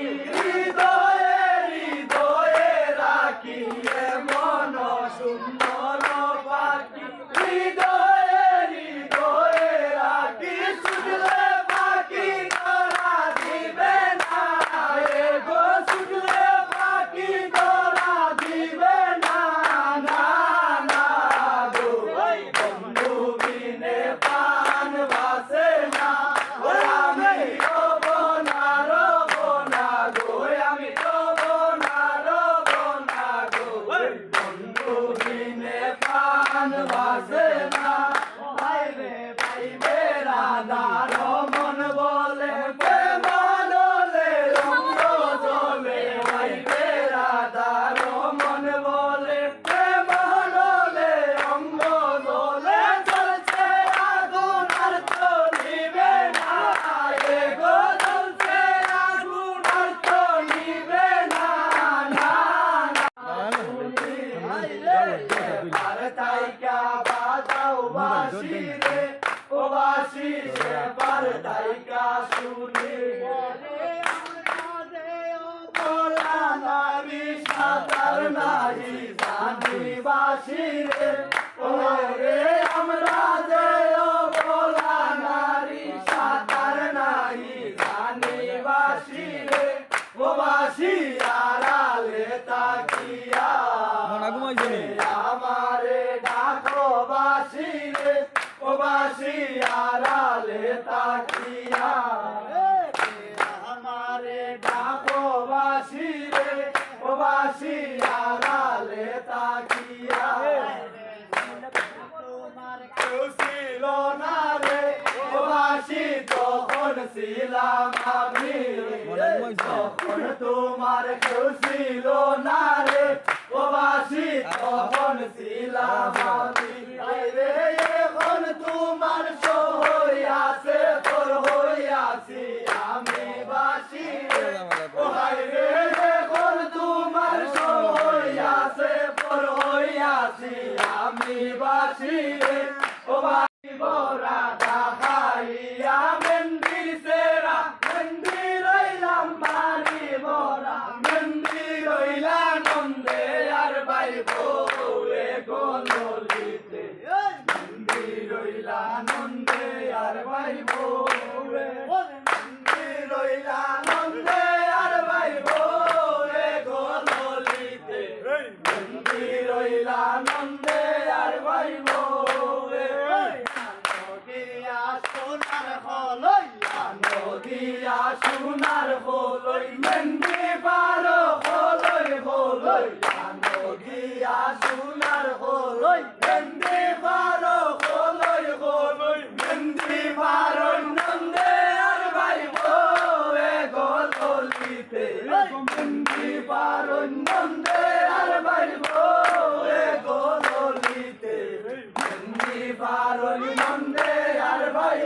you. carnaval. রাগা দাও বাসি রে ও বাসি রে পারদাই কা শুনি মোলানা আমরা দে ও মোলানা বিষাদার নাহি রে ও বাসি আরালে তাক বাসি রে ওবাসী আড়ালে তাকিয়া। আমারে ডাকো বাসি রে ও বাসি আড়ালে তাকিয়া। তোমার কেউ ছিল না রে, ও বাসি তখন ছিলাম আমি তখন তোমার কেউ ছিল না রে, ও বাসি তখন ছিলাম আমি এই রে এখন তোমার সহইয়াছে তোর হইয়াছি আমি বাসি রে ও হাই রে এখন তোমার সহইয়াছে তোর হইয়াছি আমি বাসি রে ও হলই মেন্দি পারো হলই হলই আনগিয়া সোনার হলই মেন্দি পারো হলই হলই মেন্দি পারো নন্দে আর ভাই বলে গললিতে মেন্দি পারো নন্দে আর ভাই বলে গললিতে মেন্দি পারো নন্দে আর ভাই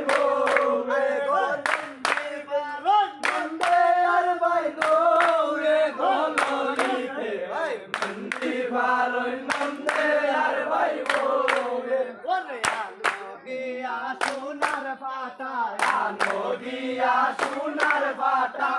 সোনার পাতা নদিয়া সোনার পাতা।